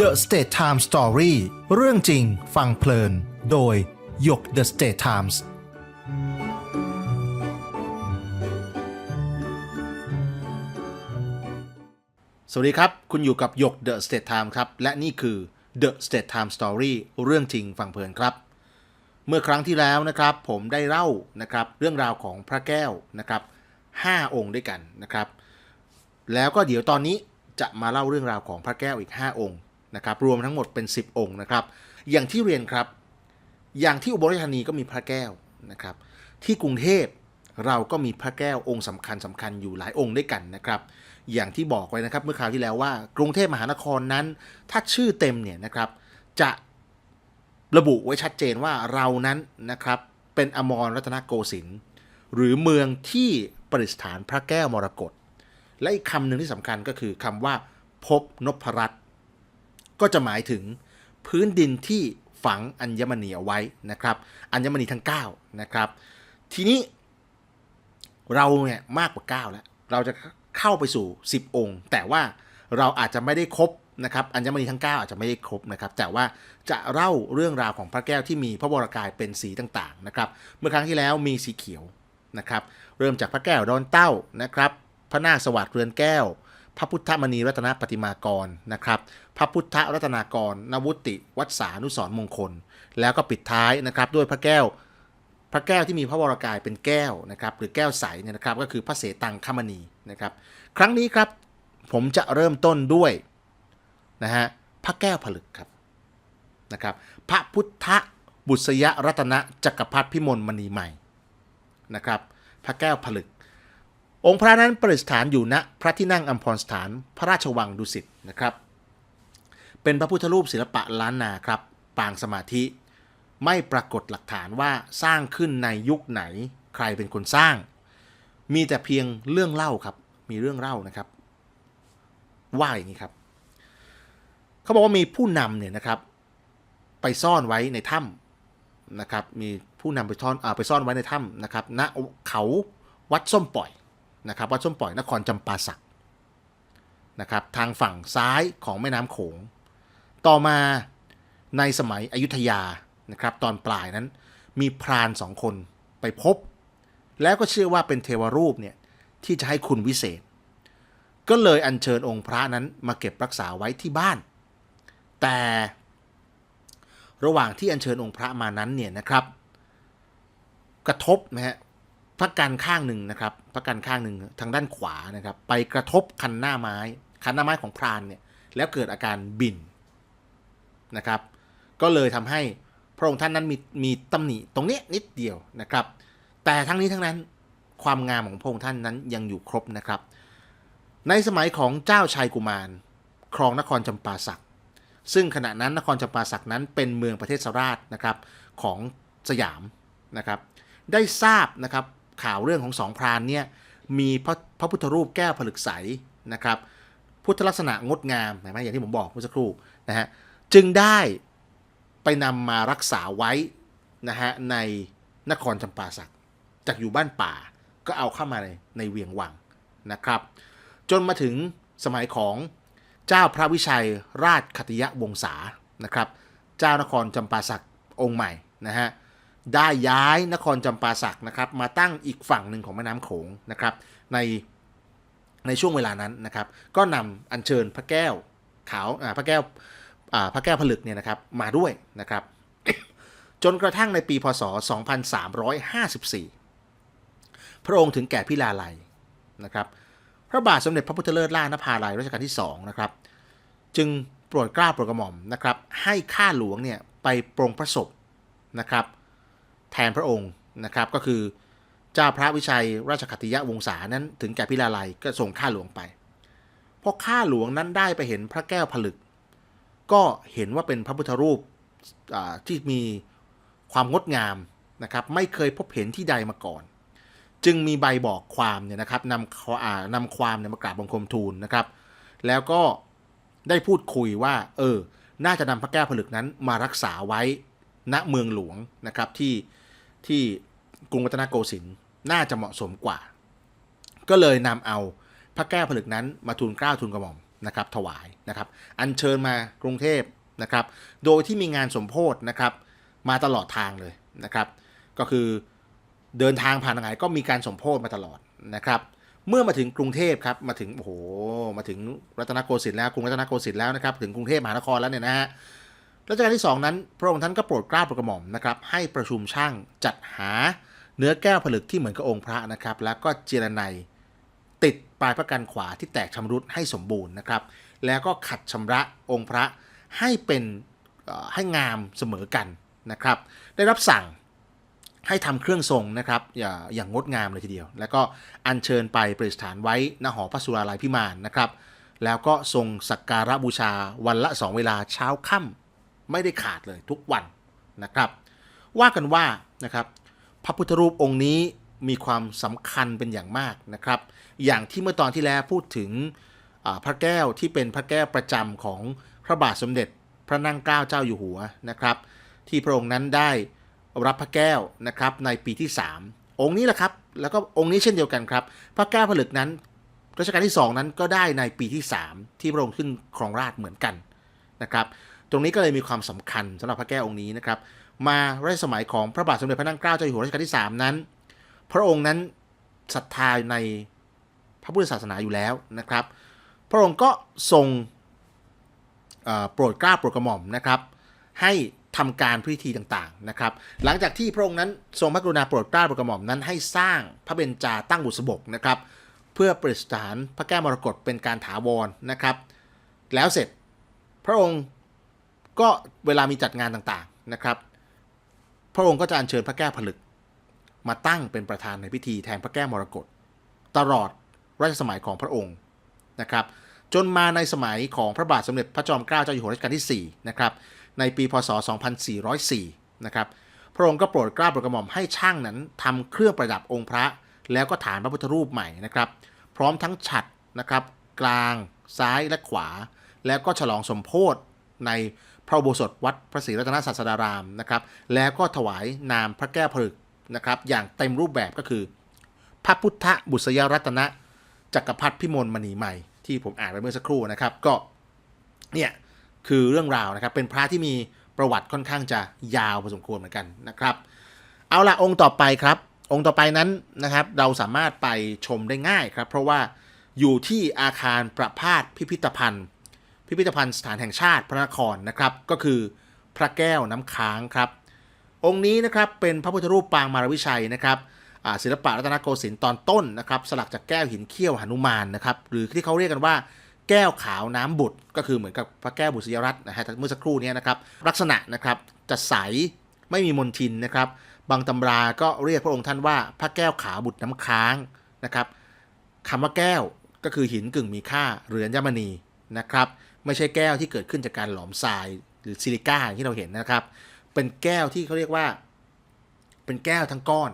The State Times Story เรื่องจริงฟังเพลิน โดยหยก The State Times สวัสดีครับ คุณอยู่กับหยก The State Times ครับ และนี่คือ The State Times Story เรื่องจริงฟังเพลินครับ เมื่อครั้งที่แล้วนะครับ ผมได้เล่านะครับ เรื่องราวของพระแก้วนะครับ5องค์ด้วยกันนะครับ แล้วก็เดี๋ยวตอนนี้จะมาเล่าเรื่องราวของพระแก้วอีก 5 องค์ นะครับรวมทั้งหมดเป็น 10 องค์นะครับ อย่างที่เรียนครับ อย่างที่อุบลราชธานีก็มีพระแก้วนะครับ ที่กรุงเทพเราก็มีพระแก้วองค์สำคัญสำคัญอยู่หลายองค์ด้วยกันนะครับ อย่างที่บอกไว้นะครับเมื่อคราวที่แล้วว่ากรุงเทพมหานครนั้น ถ้าชื่อเต็มเนี่ยนะครับ จะระบุไว้ชัดเจนว่าเรานั้นนะครับเป็นอมรรัตนโกสินทร์หรือเมืองที่ประดิษฐานพระแก้วมรกตและอีกคำหนึ่งที่สำคัญก็คือคำว่า พบนพรัตน ก็จะหมายถึงพื้นดินที่ฝังอัญมณีเอาไว้นะครับ อัญมณีทั้ง9นะครับ ทีนี้เราเนี่ยมากกว่า 9 แล้ว เราจะเข้าไปสู่ 10 องค์ แต่ว่าเราอาจจะไม่ได้ครบนะครับ อัญมณีทั้ง 9 อาจจะไม่ได้ครบนะครับ แต่ว่าจะเล่าเรื่องราวของพระแก้วที่มีพระวรากายเป็นสีต่างๆนะครับ เมื่อครั้งที่แล้วมีสีเขียวนะครับ เริ่มจากพระแก้วดอนเต้านะครับ พระนาคสวัสดิ์เรือนแก้ว พระพุทธมณีรัตนปฏิมากรนะครับ พระพุทธรัตนากร นวุติวัดสานุสรมงคล แล้วก็ปิดท้ายนะครับด้วยพระแก้ว พระแก้วที่มีพระวรากายเป็นแก้วนะครับหรือแก้วใสเนี่ยนะครับก็คือพระเสตังคมณีนะครับครั้งนี้ครับผมจะเริ่มต้นด้วยนะฮะพระแก้วผลึกครับนะครับพระพุทธบุษยรัตนจักรพรรดิพิมลมณีใหม่นะครับพระแก้วผลึก องค์พระนั้นประดิษฐานอยู่ณพระที่นั่งอัมพรสถานพระราชวังดุสิตนะครับ เป็นพระพุทธรูปศิลปะล้านนาครับ ปางสมาธิ ไม่ปรากฏหลักฐานว่าสร้างขึ้นในยุคไหนใครเป็นคนสร้าง มีแต่เพียงเรื่องเล่าครับ มีเรื่องเล่านะครับ ว่าอย่างนี้ครับ เขาบอกว่ามีผู้นำเนี่ยนะครับ ไปซ่อนไว้ในถ้ำนะครับ มีผู้นำไปซ่อนอาไปซ่อนไว้ในถ้ำนะครับณเขาวัดส้มปล่อย นะครับวัดส้มปล่อยนครจำปาสักนะครับทางฝั่งซ้ายของแม่น้ำโขง ต่อมาในสมัยอยุธยานะครับตอนปลายนั้นมีพรานสองคนไปพบ แล้วก็เชื่อว่าเป็นเทวรูปเนี่ยที่จะให้คุณวิเศษ ก็เลยอัญเชิญองค์พระนั้นมาเก็บรักษาไว้ที่บ้าน แต่ระหว่างที่อัญเชิญองค์พระมานั้นเนี่ยนะครับ กระทบนะฮะ พระกันข้างหนึ่งนะครับพระกันข้างหนึ่งทางด้านขวานะครับ ไปกระทบคันหน้าไม้ คันหน้าไม้ของพรานเนี่ยแล้วเกิดอาการบินนะครับ ก็เลยทำให้พระองค์ท่านนั้นมีมีตำหนิตรงนี้นิดเดียวนะครับ แต่ทั้งนี้ทั้งนั้นความงามของพระองค์ท่านนั้นยังอยู่ครบนะครับ ในสมัยของเจ้าชายกุมาร ครองนครจำปาสัก ซึ่งขณะนั้นนครจำปาสักนั้นเป็นเมืองประเทศสราชนะครับของสยามนะครับ ได้ทราบนะครับ ข่าวเรื่องของสองพรานเนี่ยมีพระพระพุทธรูปแก้วผลึกใสนะครับ พุทธลักษณะงดงามเห็นไหมอย่างที่ผมบอกเมื่อสักครู่นะฮะจึงได้ไปนำมารักษาไว้นะฮะในนครจำปาสักจากอยู่บ้านป่าก็เอาเข้ามาในในเวียงวังนะครับ จนมาถึงสมัยของเจ้าพระวิชัยราชคติยะวงศานะครับ เจ้านครจำปาสักองค์ใหม่นะฮะ ได้ย้ายนครจำปาสักนะครับมาตั้งอีกฝั่งหนึ่งของแม่น้ำโขงนะครับในในช่วงเวลานั้นนะครับ ก็นำอัญเชิญพระแก้วขาวพระแก้วพระแก้วผลึกเนี่ยนะครับมาด้วยนะครับ จนกระทั่งในปีพศ 2354 พระองค์ถึงแก่พิลาไลยนะครับ พระบาทสมเด็จพระพุทธเลิศล่านภาลัยรัชกาลที่2นะครับจึงโปรดกล้าโปรดกระหม่อมนะครับให้ข้าหลวงเนี่ยไปปรงพระศพนะครับ แทนพระองค์นะครับ ก็คือเจ้าพระวิชัยราชคติยวงศานั้นถึงแก่พิลาไลยก็ส่งข้าหลวงไปพอข้าหลวงนั้นได้ไปเห็นพระแก้วผลึก ก็เห็นว่าเป็นพระพุทธรูปที่มีความงดงามนะครับ ไม่เคยพบเห็นที่ใดมาก่อน จึงมีใบบอกความเนี่ยนะครับนำขอานำความเนี่ยมากราบบังคมทูลนะครับ แล้วก็ได้พูดคุยว่า เออ น่าจะนำพระแก้วผลึกนั้นมารักษาไว้ณเมืองหลวงนะครับที่ ที่กรุงรัตนโกสินทร์น่าจะเหมาะสมกว่า ก็เลยนำเอาพระแก้วผลึกนั้นมาทูลเกล้าทูลกระหม่อมนะครับ ถวายนะครับ อัญเชิญมากรุงเทพนะครับ โดยที่มีงานสมโพธนะครับ มาตลอดทางเลยนะครับ ก็คือเดินทางผ่านทางไหนก็มีการสมโพธมาตลอดนะครับ เมื่อมาถึงกรุงเทพครับมาถึงโอ้โหมาถึงรัตนโกสินทร์แล้วกรุงรัตนโกสินทร์แล้วนะครับ ถึงกรุงเทพมหานครแล้วเนี่ยนะฮะ รัชกาลที่สองนั้น พระองค์ท่านก็โปรดเกล้าโปรดกระหม่อมนะครับให้ประชุมช่างจัดหาเนื้อแก้วผลึกที่เหมือนกับองค์พระนะครับ แล้วก็เจรไนติดปลายพระกันขวาที่แตกชำรุดให้สมบูรณ์นะครับ แล้วก็ขัดชำระองค์พระให้เป็นให้งามเสมอกันนะครับ ได้รับสั่งให้ทำเครื่องทรงนะครับอย่าอย่างงดงามเลยทีเดียว แล้วก็อัญเชิญไปประดิษฐานไว้ณหอพระสุราลัยพิมานนะครับ แล้วก็ทรงสักการะบูชาวันละสองเวลาเช้าค่ำ ไม่ได้ขาดเลยทุกวันนะครับ ว่ากันว่านะครับพระพุทธรูปองค์นี้มีความสำคัญเป็นอย่างมากนะครับ อย่างที่เมื่อตอนที่แล้วพูดถึงพระแก้วที่เป็นพระแก้วประจำของพระบาทสมเด็จพระนั่งเกล้าเจ้าอยู่หัวนะครับ ที่พระองค์นั้นได้รับพระแก้วนะครับในปีที่ 3 องค์นี้แหละครับแล้วก็องค์นี้เช่นเดียวกันครับ พระแก้วผลึกนั้นรัชกาลที่ 2 นั้นก็ได้ในปีที่ 3 ที่พระองค์ขึ้นครองราชเหมือนกันนะครับ ตรงนี้ก็เลยมีความสำคัญสำหรับพระแก้วองค์นี้นะครับ มารัชสมัยของพระบาทสมเด็จพระนั่งเกล้าเจ้าอยู่หัวรัชกาลที่ 3 นั้น พระองค์นั้นศรัทธาในพระพุทธศาสนาอยู่แล้วนะครับ พระองค์ก็ทรงโปรดกล้าโปรดกระหม่อมนะครับ ให้ทำการพิธีต่างๆนะครับ หลังจากที่พระองค์นั้นทรงพระกรุณาโปรดเกล้าโปรดกระหม่อมนั้นให้สร้างพระเบญจาตั้งบุษบกนะครับ เพื่อประดิษฐานพระแก้วมรกตเป็นการถาวรนะครับ แล้วเสร็จพระองค์ ก็เวลามีจัดงานต่างๆนะครับ พระองค์ก็จะอัญเชิญพระแก้วผลึก มาตั้งเป็นประธานในพิธีแทนพระแก้วมรกตตลอดรัชสมัยของพระองค์นะครับ จนมาในสมัยของพระบาทสมเด็จพระจอมเกล้าเจ้าอยู่หัวรัชกาลที่4นะครับในปีพศ 2404 นะครับ พระองค์ก็โปรดเกล้าโปรดกระหม่อมให้ช่างนั้นทำเครื่องประดับองค์พระ แล้วก็ฐานพระพุทธรูปใหม่นะครับ พร้อมทั้งฉัดนะครับ กลาง ซ้ายและขวา แล้วก็ฉลองสมโพธิใน พระอุโบสถวัดพระศรีรัตนศาสดารามนะครับ แล้วก็ถวายนามพระแก้วผลึกนะครับ อย่างเต็มรูปแบบก็คือ พระพุทธบุษยรัตนะจักรพรรดิพิมลมณีใหม่ ที่ผมอ่านไปเมื่อสักครู่นะครับ ก็เนี่ยคือเรื่องราวนะครับ เป็นพระที่มีประวัติค่อนข้างจะยาวพอสมควรเหมือนกันนะครับ เอาละองค์ต่อไปครับ องค์ต่อไปนั้นนะครับ เราสามารถไปชมได้ง่ายครับ เพราะว่าอยู่ที่อาคารประพาสพิพิธภัณฑ์ พิพิธภัณฑ์สถานแห่งชาติพระนครนะครับ ก็คือพระแก้วน้ำค้างครับ องค์นี้นะครับเป็นพระพุทธรูปปางมารวิชัยนะครับศิลปะรัตนโกสินทร์ตอนต้นนะครับสลักจากแก้วหินเขี้ยวหนุมานนะครับหรือที่เขาเรียกกันว่าแก้วขาวน้ำบุตรก็คือเหมือนกับพระแก้วบุษยรัตน์นะฮะเมื่อสักครู่นี้นะครับลักษณะนะครับจะใสไม่มีมนทินนะครับ บางตำราก็เรียกพระองค์ท่านว่าพระแก้วขาวบุตรน้ำค้างนะครับคำว่าแก้วก็คือหินกึ่งมีค่าเรือนยมณีนะครับ ไม่ใช่แก้วที่เกิดขึ้นจากการหลอมทรายหรือซิลิก้าที่เราเห็นนะครับ เป็นแก้วที่เขาเรียกว่า เป็นแก้วทั้งก้อน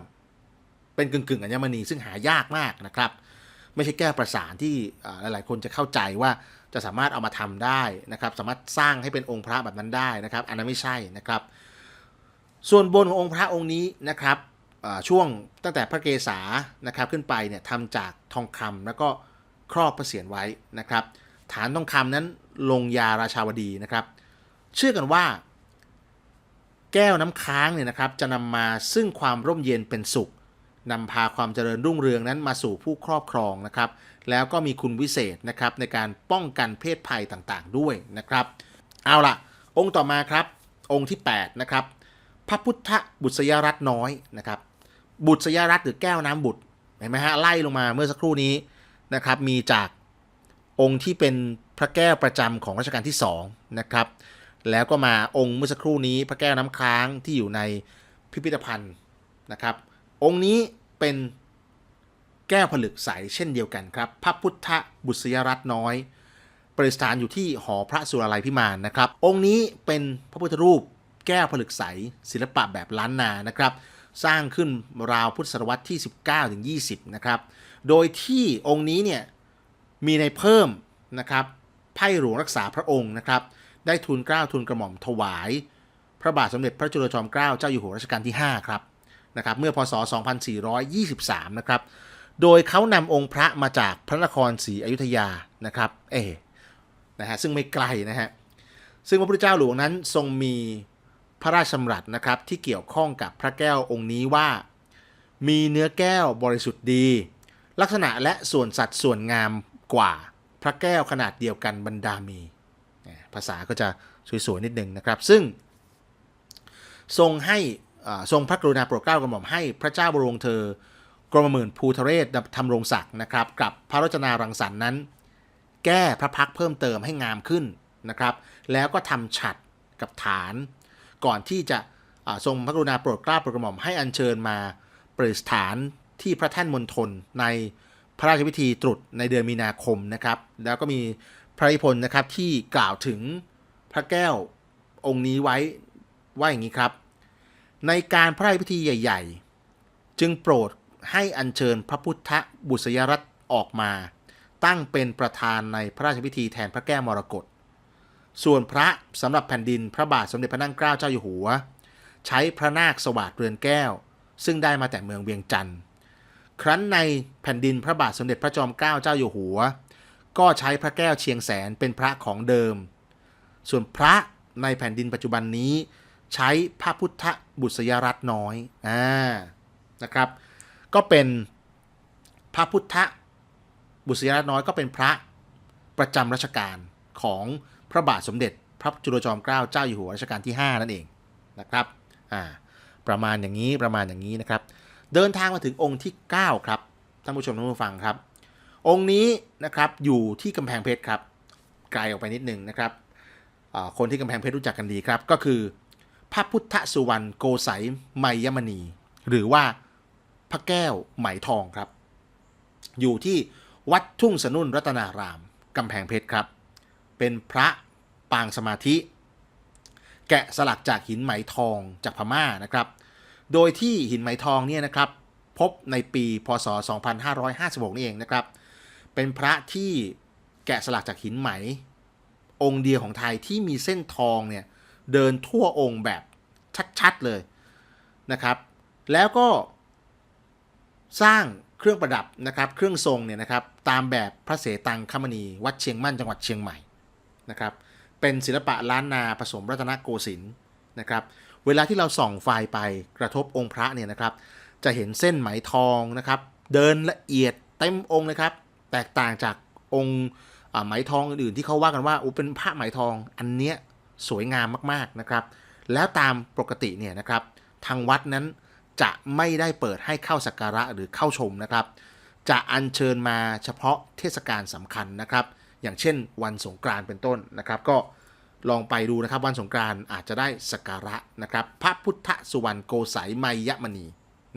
เป็นกึ่งกึ่งๆอัญมณีซึ่งหายากมากนะครับ ไม่ใช่แก้วประสานที่หลายๆ คนจะเข้าใจว่าจะสามารถเอามาทำได้นะครับ สามารถสร้างให้เป็นองค์พระแบบนั้นได้นะครับ อันนั้นไม่ใช่นะครับ ส่วนบนขององค์พระองค์นี้นะครับช่วงตั้งแต่พระเกศานะครับขึ้นไปเนี่ยทำจากทองคำแล้วก็ครอบพระเศียรไว้นะครับ ฐานทองคำนั้นลงยาราชาวดีนะครับ เชื่อกันว่า แก้วน้ำค้างเนี่ยนะครับจะนำมาซึ่งความร่มเย็นเป็นสุขนำพาความเจริญรุ่งเรืองนั้นมาสู่ผู้ครอบครองนะครับ แล้วก็มีคุณวิเศษนะครับในการป้องกันเพศภัยต่างๆด้วยนะครับ เอาล่ะองค์ต่อมาครับ องค์ที่8นะครับพระพุทธบุษยรัตน์น้อยนะครับ บุษยรัตน์หรือแก้วน้ำบุตรเห็นไหมฮะไล่ลงมาเมื่อสักครู่นี้นะครับ มีจาก องค์ที่เป็นพระแก้วประจำของรัชกาลที่2นะครับแล้วก็มาองค์เมื่อสักครู่นี้พระแก้วน้ำค้างที่อยู่ในพิพิธภัณฑ์นะครับ องค์นี้เป็นแก้วผลึกใสเช่นเดียวกันครับ พระพุทธบุษยรัตน์น้อย ประดิษฐานอยู่ที่หอพระสุราลัยพิมานนะครับ องค์นี้เป็นพระพุทธรูปแก้วผลึกใสศิลปะแบบล้านนานะครับ สร้างขึ้นราวพุทธศตวรรษที่ 19ถึง20 นะครับ โดยที่องค์นี้เนี่ย มีในเพิ่มนะครับไพ่หลวงรักษาพระองค์นะครับ ได้ทูลเกล้าทูลกระหม่อมถวาย พระบาทสมเด็จพระจุลจอมเกล้าเจ้าอยู่หัวรัชกาลที่ 5 ครับนะครับ เมื่อพศ 2423 นะครับ โดยเขานำองค์พระมาจากพระนครศรีอยุธยานะครับ เอนะฮะซึ่งไม่ไกลนะฮะซึ่งพระพุทธเจ้าหลวงนั้นทรงมีพระราชดำรัสนะครับที่เกี่ยวข้องกับพระแก้วองค์นี้ว่า มีเนื้อแก้วบริสุทธิ์ดี ลักษณะและส่วนสัดส่วนงาม กว่าพระแก้วขนาดเดียวกันบรรดามี ภาษาก็จะสวยๆนิดนึงนะครับ ซึ่ง ทรงให้อ่าทรงพระกรุณาโปรดเกล้ากระหม่อมให้พระเจ้าบรมเธอกรมหมื่นภูทะเรศทำรงศักดิ์นะครับ กับพระรจนารังสรรค์นั้น แก้พระพักเพิ่มเติมให้งามขึ้นนะครับ แล้วก็ทำฉัดกับฐาน ก่อนที่จะอ่าทรงพระกรุณาโปรดเกล้าโปรดกระหม่อมให้อัญเชิญมาประดิษฐานที่พระแท่นมณฑลใน พระราชพิธีตรุษในเดือนมีนาคมนะครับ แล้วก็มีพระนิพนธ์นะครับที่กล่าวถึงพระแก้วองค์นี้ไว้ว่าอย่างนี้ครับ ในการพระราชพิธีใหญ่ ๆ จึงโปรดให้อัญเชิญพระพุทธบุษยรัตน์ออกมา ตั้งเป็นประธานในพระราชพิธีแทนพระแก้วมรกตส่วนพระสำหรับแผ่นดินพระบาทสมเด็จพระนั่งเกล้าเจ้าอยู่หัว ใช้พระนาคสวัสดเรือนแก้ว ซึ่งได้มาแต่เมืองเวียงจันทร์ ครั้นในแผ่นดินพระบาทสมเด็จพระจอมเกล้าเจ้าอยู่หัว ก็ใช้พระแก้วเชียงแสนเป็นพระของเดิม ส่วนพระในแผ่นดินปัจจุบันนี้ ใช้พระพุทธบุษยรัตน์น้อยอ่านะครับ ก็เป็นพระพุทธบุษยรัตน์น้อยก็เป็นพระประจำรัชกาลของพระบาทสมเด็จ พระจุลจอมเกล้าเจ้าอยู่หัวรัชกาลที่ 5 นั่นเองนะครับอ่าประมาณอย่างนี้ประมาณอย่างนี้นะครับ เดินทางมาถึงองค์ที่ 9 ครับท่านผู้ชมท่านผู้ฟังครับ องค์นี้นะครับอยู่ที่กำแพงเพชรครับไกลออกไปนิดหนึ่งนะครับคนที่กำแพงเพชรรู้จักกันดีครับ ก็คือพระพุทธสุวรรณโกสัยไมยมณี หรือว่าพระแก้วไหมทองครับ อยู่ที่วัดทุ่งสนุนรัตนารามกำแพงเพชรครับ เป็นพระปางสมาธิ แกะสลักจากหินไหมทองจากพม่านะครับ โดยที่หินไหมทองเนี่ยนะครับพบในปีพศ 2556 นี่เองนะครับ เป็นพระที่แกะสลักจากหินไหม องค์เดียวของไทยที่มีเส้นทองเนี่ยเดินทั่วองค์แบบชัดๆเลยนะครับ แล้วก็สร้างเครื่องประดับนะครับเครื่องทรงเนี่ยนะครับตามแบบพระเสตังคมณีวัดเชียงมั่นจังหวัดเชียงใหม่นะครับเป็นศิลปะล้านนาผสมรัตนโกสินทร์นะครับ เวลาที่เราส่องไฟไปกระทบองค์พระเนี่ยนะครับ จะเห็นเส้นไหมทองนะครับ เดินละเอียดเต็มองค์เลยครับ แตกต่างจากองค์ไหมทองอื่นๆที่เขาว่ากันว่าโอ้เป็นพระไหมทองอันเนี้ยสวยงามมากๆนะครับ แล้วตามปกติเนี่ยนะครับ ทางวัดนั้นจะไม่ได้เปิดให้เข้าสักการะหรือเข้าชมนะครับ จะอัญเชิญมาเฉพาะเทศกาลสำคัญนะครับ อย่างเช่นวันสงกรานต์เป็นต้นนะครับ ก็ ลองไปดูนะครับวันสงกรานต์อาจจะได้สักการะนะครับ พระพุทธสุวรรณโกสัยไมยมณี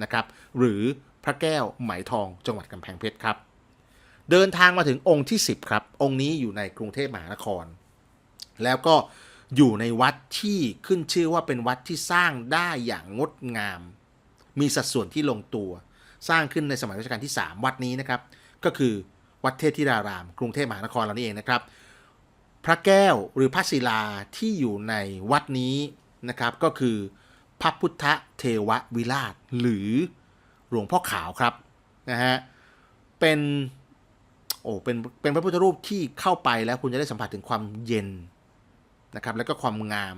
นะครับ หรือพระแก้วไหมทองจังหวัดกำแพงเพชรครับ เดินทางมาถึงองค์ที่ 10 ครับ องค์นี้อยู่ในกรุงเทพมหานคร แล้วก็อยู่ในวัดที่ขึ้นชื่อว่าเป็นวัดที่สร้างได้อย่างงดงาม มีสัดส่วนที่ลงตัว สร้างขึ้นในสมัยรัชกาลที่ 3 วัดนี้นะครับ ก็คือวัดเทพธิดาราม กรุงเทพมหานครเรานี่เองนะครับ พระแก้วหรือพระศิลาที่อยู่ในวัดนี้นะครับก็คือพระพุทธเทววิราชหรือหลวงพ่อขาวครับนะฮะเป็นโอ้เป็นเป็นพระพุทธรูปที่เข้าไปแล้วคุณจะได้สัมผัสถึงความเย็นนะครับแล้วก็ความงาม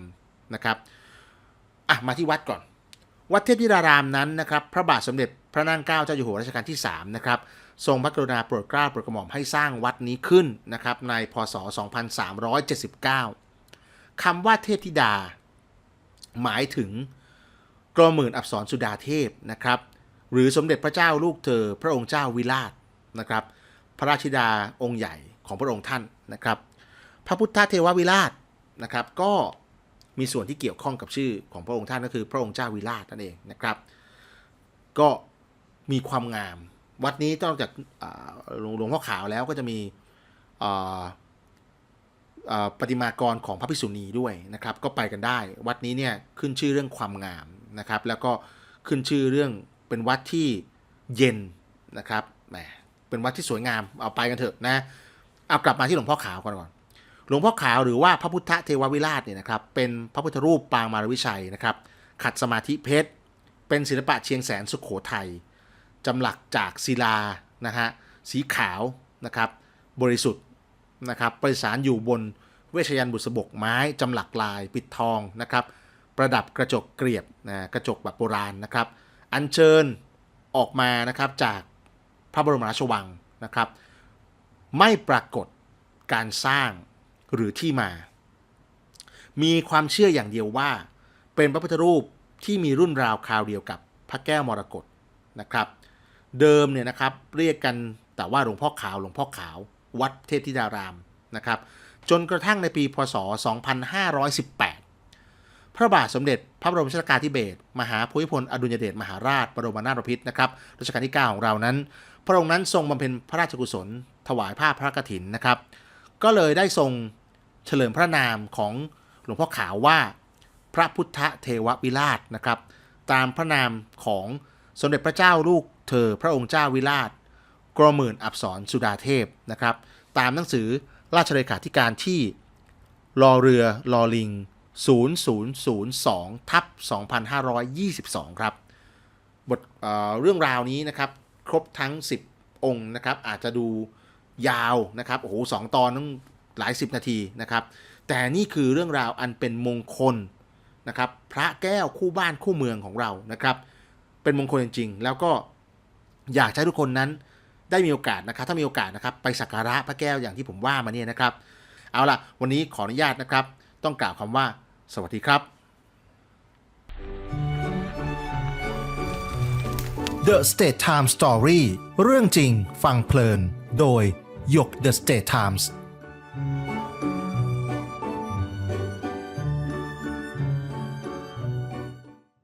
นะครับอะมาที่วัดก่อน วัดเทพธิดารามนั้นนะครับ พระบาทสมเด็จพระนางเกล้าเจ้าอยู่หัวรัชกาลที่3นะครับ ทรงพระกรุณาโปรดเกล้าโปรดกระหม่อมให้สร้างวัดนี้ขึ้นนะครับในพศ 2379คำว่าเทพธิดา หมายถึงกรหมื่นอับสรสุดาเทพนะครับ หรือสมเด็จพระเจ้าลูกเธอพระองค์เจ้าวิราชนะครับ พระราชธิดาองค์ใหญ่ของพระองค์ท่านนะครับ พระพุทธเทววิราชนะครับ ก็มีส่วนที่เกี่ยวข้องกับชื่อของพระองค์ท่านก็คือพระองค์เจ้าวิราชนั่นเองนะครับ ก็มีความงาม วัดนี้นอกจากหลวงพ่อขาวแล้วก็จะมีประติมากรของพระภิกษุณีด้วยนะครับ ก็ไปกันได้ วัดนี้เนี่ยขึ้นชื่อเรื่องความงามนะครับ แล้วก็ขึ้นชื่อเรื่องเป็นวัดที่เย็นนะครับแหมเป็นวัดที่สวยงามเอาไปกันเถอะนะเอากลับมาที่หลวงพ่อขาวก่อนก่อนหลวงพ่อขาวหรือว่าพระพุทธเทววิราชเนี่ยนะครับเป็นพระพุทธรูปปางมารวิชัยนะครับ ขัดสมาธิเพชรเป็นศิลปะเชียงแสนสุขโขทัย จำหลักจากศิลานะฮะสีขาวนะครับบริสุทธิ์นะครับประดิษฐานอยู่บนเวชยันต์บุษบกไม้จำหลักลายปิดทองนะครับประดับกระจกเกลียบนะกระจกแบบโบราณนะครับ อัญเชิญออกมานะครับจากพระบรมราชวังนะครับ ไม่ปรากฏการสร้างหรือที่มา มีความเชื่ออย่างเดียวว่า เป็นพระพุทธรูปที่มีรุ่นราวคราวเดียวกับพระแก้วมรกตนะครับ เดิมเนี่ยนะครับเรียกกันแต่ว่าหลวงพ่อขาวหลวงพ่อขาววัดเทพธิดารามนะครับ จนกระทั่งในปีพศ 2518 พระบาทสมเด็จพระบรมชนกาธิเบศรมหาภูมิพลอดุลยเดชมหาราชบรมนาถบพิตรนะครับรัชกาลที่ 9 ของเรานั้น พระองค์นั้นทรงบำเพ็ญพระราชกุศล ถวายผ้าพระกฐินนะครับ ก็เลยได้ทรงเฉลิมพระนามของหลวงพ่อขาวว่าพระพุทธเทววิราชนะครับ ตามพระนามของ สมเด็จพระเจ้าลูกเธอพระองค์เจ้าวิราชกรมหมื่นอับสรสุดาเทพนะครับตามหนังสือราชเลขาธิการที่รอเรือรอลิง 0002ทับ2522 ครับบทเอ่อเรื่องราวนี้นะครับ ครบทั้ง 10 องค์นะครับ อาจจะดูยาวนะครับโอ้โหสองตอนต้องหลาย 10 นาทีนะครับ แต่นี่คือเรื่องราวอันเป็นมงคลนะครับ พระแก้วคู่บ้านคู่เมืองของเรานะครับ เป็นมงคลจริงๆ แล้วก็อยากให้ทุกคนนั้นได้มีโอกาสนะครับ ถ้ามีโอกาสนะครับไปสักการะพระแก้วอย่างที่ผมว่ามาเนี่ยนะครับ เอาล่ะ วันนี้ขออนุญาตนะครับ ต้องกล่าวคำว่า สวัสดีครับ The State Time Story เรื่องจริงฟังเพลิน โดยหยก The State Times